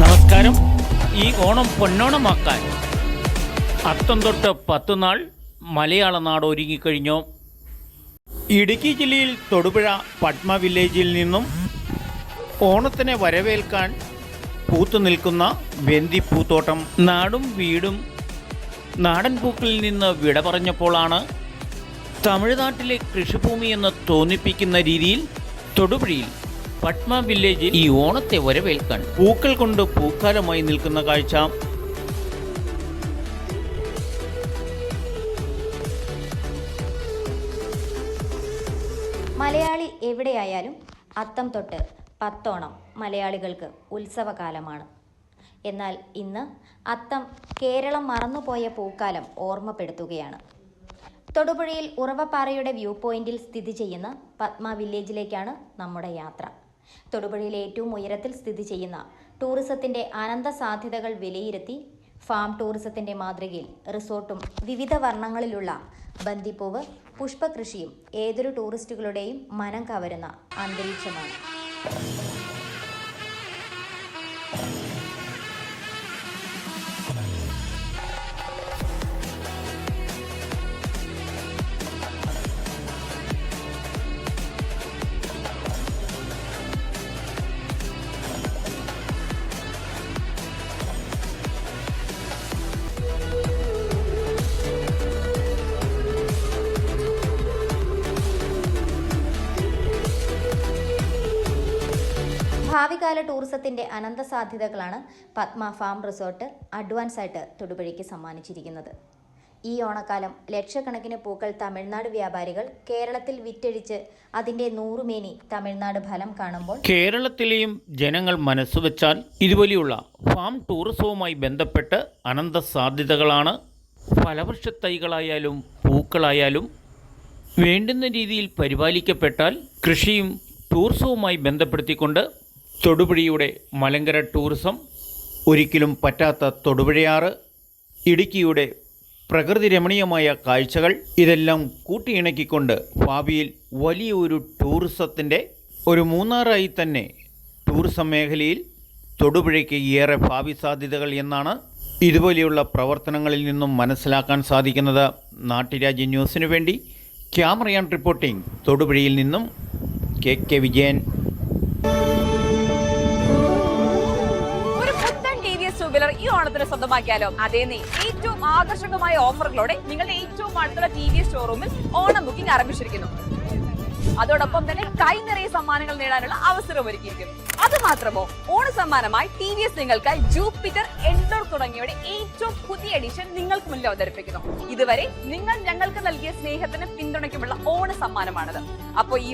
നമസ്കാരം. ഈ ഓണം പൊന്നോണമാക്കാൻ അത്തം തൊട്ട് പത്ത് നാൾ മലയാള നാട് ഒരുങ്ങിക്കഴിഞ്ഞു. ഇടുക്കി ജില്ലയിൽ തൊടുപുഴ പട്മ വില്ലേജിൽ നിന്നും ഓണത്തിനെ വരവേൽക്കാൻ പൂത്തു നിൽക്കുന്ന വെന്തിപ്പൂത്തോട്ടം നാടും വീടും നാടൻ പൂക്കളിൽ നിന്ന് വിട പറഞ്ഞപ്പോഴാണ് തമിഴ്നാട്ടിലെ കൃഷിഭൂമി എന്ന് തോന്നിപ്പിക്കുന്ന രീതിയിൽ തൊടുപുഴയിൽ പട്മ വില്ലേജിൽ ഈ ഓണത്തെ വരവേൽക്കാൻ പൂക്കൾ കൊണ്ട് പൂക്കാലമായി നിൽക്കുന്ന കാഴ്ച. മലയാളി എവിടെയായാലും അത്തം തൊട്ട് പത്തോണം മലയാളികൾക്ക് ഉത്സവകാലമാണ്. എന്നാൽ ഇന്ന് അത്തം കേരളം മറന്നുപോയ പൂക്കാലം ഓർമ്മപ്പെടുത്തുകയാണ്. തൊടുപുഴയിൽ ഉറവപ്പാറയുടെ വ്യൂ പോയിന്റിൽ സ്ഥിതി ചെയ്യുന്ന പത്മ വില്ലേജിലേക്കാണ് നമ്മുടെ യാത്ര. തൊടുപുഴയിലെ ഏറ്റവും ഉയരത്തിൽ സ്ഥിതി ചെയ്യുന്ന ടൂറിസത്തിന്റെ അനന്ത സാധ്യതകൾ വിലയിരുത്തി ഫാം ടൂറിസത്തിന്റെ മാതൃകയിൽ റിസോർട്ടും വിവിധ വർണങ്ങളിലുള്ള ബന്ദിപ്പൂവ് പുഷ്പകൃഷിയും ഏതൊരു ടൂറിസ്റ്റുകളുടെയും മനം കവരുന്ന അന്തരീക്ഷമാണ്. Bye. ഭാവികാല ടൂറിസത്തിന്റെ അനന്ത സാധ്യതകളാണ് പത്മ ഫാം റിസോർട്ട് അഡ്വാൻസ് ആയിട്ട് തൊടുപുഴയ്ക്ക് സമ്മാനിച്ചിരിക്കുന്നത്. ഈ ഓണക്കാലം ലക്ഷക്കണക്കിന് പൂക്കൾ തമിഴ്നാട് വ്യാപാരികൾ കേരളത്തിൽ വിറ്റഴിച്ച് അതിന്റെ നൂറുമേനി തമിഴ്നാട് ഫലം കാണുമ്പോൾ കേരളത്തിലെയും ജനങ്ങൾ മനസ്സുവെച്ചാൽ ഇതുപോലെയുള്ള ഫാം ടൂറിസവുമായി ബന്ധപ്പെട്ട് അനന്ത സാധ്യതകളാണ്. ഫലവൃക്ഷ തൈകളായാലും പൂക്കളായാലും വേണ്ടുന്ന രീതിയിൽ പരിപാലിക്കപ്പെട്ടാൽ കൃഷിയും ടൂറിസവുമായി ബന്ധപ്പെടുത്തിക്കൊണ്ട് തൊടുപുഴയുടെ മലങ്കര ടൂറിസം ഒരിക്കലും പറ്റാത്ത തൊടുപുഴയാറ്. ഇടുക്കിയുടെ പ്രകൃതി രമണീയമായ കാഴ്ചകൾ ഇതെല്ലാം കൂട്ടിയിണക്കിക്കൊണ്ട് ഭാവിയിൽ വലിയൊരു ടൂറിസത്തിന്റെ ഒരു മൂന്നാറായി തന്നെ ടൂറിസം മേഖലയിൽ തൊടുപുഴയ്ക്ക് ഏറെ ഭാവി സാധ്യതകൾ എന്നാണ് ഇതുപോലെയുള്ള പ്രവർത്തനങ്ങളിൽ നിന്നും മനസ്സിലാക്കാൻ സാധിക്കുന്നത്. നാട്ടുരാജ്യ ന്യൂസിനു വേണ്ടി ക്യാമറയാൻ റിപ്പോർട്ടിംഗ് തൊടുപുഴയിൽ നിന്നും കെ കെ വിജയൻ. വീലർ ഈ ഓണത്തിന് സ്വന്തമാക്കിയാലോ? അതേ നീ. ഏറ്റവും ആകർഷകമായ ഓഫറുകളോടെ നിങ്ങളുടെ ഏറ്റവും അടുത്തുള്ള ടി വി ഷോറൂമിൽ ഓണം ബുക്കിംഗ് ആരംഭിച്ചിരിക്കുന്നു. അതോടൊപ്പം തന്നെ കൈ നിറയെ സമ്മാനങ്ങൾ നേടാനുള്ള അവസരം ഒരുക്കിയിരിക്കുന്നു. അത് മാത്രമോ ഓണ സമ്മാനമായി ടി വി എസ് നിങ്ങൾക്കായി ജൂപ്പിറ്റർ എൻഡോർ തുടങ്ങിയവയുടെ ഏറ്റവും പുതിയ എഡിഷൻ നിങ്ങൾക്ക് മുന്നിൽ അവതരിപ്പിക്കുന്നു. ഇതുവരെ നിങ്ങൾ ഞങ്ങൾക്ക് നൽകിയ സ്നേഹത്തിന് പിന്തുണയ്ക്കുമുള്ള ഓണ സമ്മാനമാണിത് അപ്പോൾ ഈ